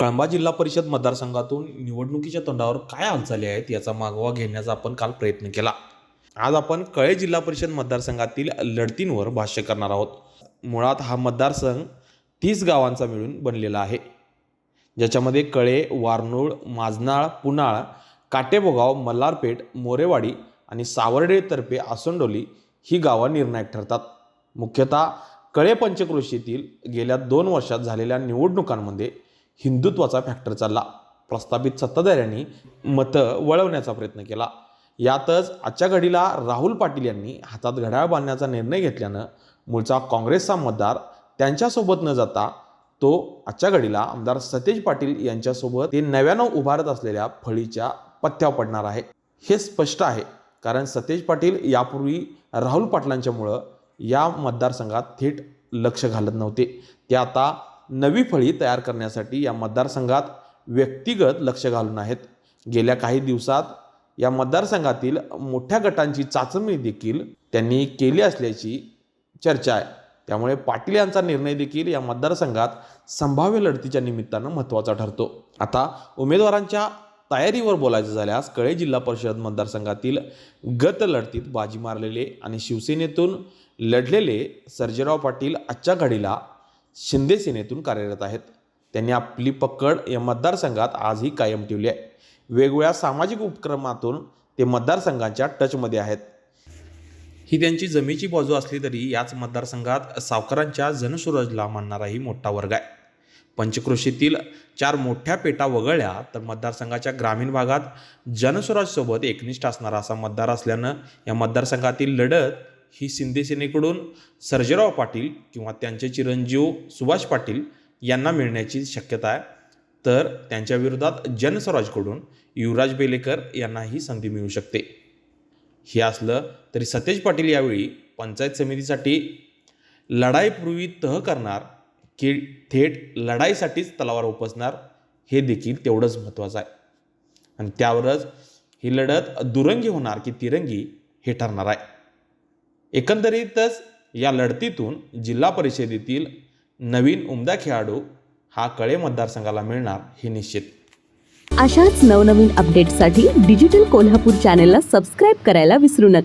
कळंबा जिल्हा परिषद मतदारसंघातून निवडणुकीच्या तोंडावर काय हालचाली आहेत याचा मागोवा घेण्याचा आपण काल प्रयत्न केला. आज आपण कळे जिल्हा परिषद मतदारसंघातील लढतींवर भाष्य करणार आहोत. मुळात हा मतदारसंघ तीस गावांचा मिळून बनलेला आहे. ज्याच्यामध्ये कळे वारनूळ माजनाळ पुनाळ काटेबोगाव मल्हारपेठ मोरेवाडी आणि सावर्डेतर्फे आसंडोली ही गावं निर्णायक ठरतात. मुख्यतः कळे पंचक्रोशीतील गेल्या दोन वर्षात झालेल्या निवडणुकांमध्ये हिंदुत्वाचा फॅक्टर चालला. प्रस्थापित सत्ताधाऱ्यांनी मतं वळवण्याचा प्रयत्न केला. यातच आजच्या घडीला राहुल पाटील यांनी हातात घड्याळ बांधण्याचा निर्णय घेतल्यानं मूळचा काँग्रेसचा मतदार त्यांच्यासोबत न जाता तो आजच्या घडीला आमदार सतेज पाटील यांच्यासोबत ते नव्यानं उभारत असलेल्या फळीच्या पथ्यावर पडणार आहे. हे स्पष्ट आहे. कारण सतेज पाटील यापूर्वी राहुल पाटलांच्यामुळं या मतदारसंघात थेट लक्ष घालत नव्हते. ते आता नवी फळी तयार करण्यासाठी या मतदारसंघात व्यक्तिगत लक्ष घालून आहेत. गेल्या काही दिवसात या मतदारसंघातील मोठ्या गटांची चाचणी देखील त्यांनी केली असल्याची चर्चा आहे. त्यामुळे पाटील यांचा निर्णय देखील या मतदारसंघात संभाव्य लढतीच्या निमित्तानं महत्त्वाचा ठरतो. आता उमेदवारांच्या तयारीवर बोलायचं झाल्यास कळे जिल्हा परिषद मतदारसंघातील गत लढतीत बाजी मारलेले आणि शिवसेनेतून लढलेले सर्जेराव पाटील आजच्या घडीला शिंदे सेनेतून कार्यरत आहेत. त्यांनी आपली पकड या मतदारसंघात आजही कायम ठेवली आहे. वेगवेगळ्या सामाजिक उपक्रमातून ते मतदारसंघांच्या टचमध्ये आहेत. ही त्यांची जमेची बाजू असली तरी याच मतदारसंघात सावकारांच्या जनसुराजला मानणाराही मोठा वर्ग आहे. पंचक्रोशीतील चार मोठ्या पेटा वगळल्या तर मतदारसंघाच्या ग्रामीण भागात जनस्वराजसोबत एकनिष्ठ असणारा असा मतदार असल्यानं या मतदारसंघातील लढत ही शिंदे सेनेकडून सर्जेराव पाटील किंवा त्यांचे चिरंजीव सुभाष पाटील यांना मिळण्याची शक्यता आहे. तर त्यांच्या विरोधात जनस्वराजकडून युवराज बेलेकर यांना ही संधी मिळू शकते. हे असलं तरी सतेज पाटील यावेळी पंचायत समितीसाठी लढाईपूर्वी तह करणार की थेट लढाईसाठीच तलावार उपसणार हे देखील तेवढंच महत्त्वाचं आहे. आणि त्यावरच ही लढत दुरंगी होणार की तिरंगी हे ठरणार आहे. एकंदरीतच या लढतीतून जिल्हा परिषदेतील नवीन उमदा खेळाडू हा कळे मतदारसंघाला मिळणार हे निश्चित. अशाच नवनवीन अपडेटसाठी डिजिटल कोल्हापूर चॅनेलला सबस्क्राईब करायला विसरू नका.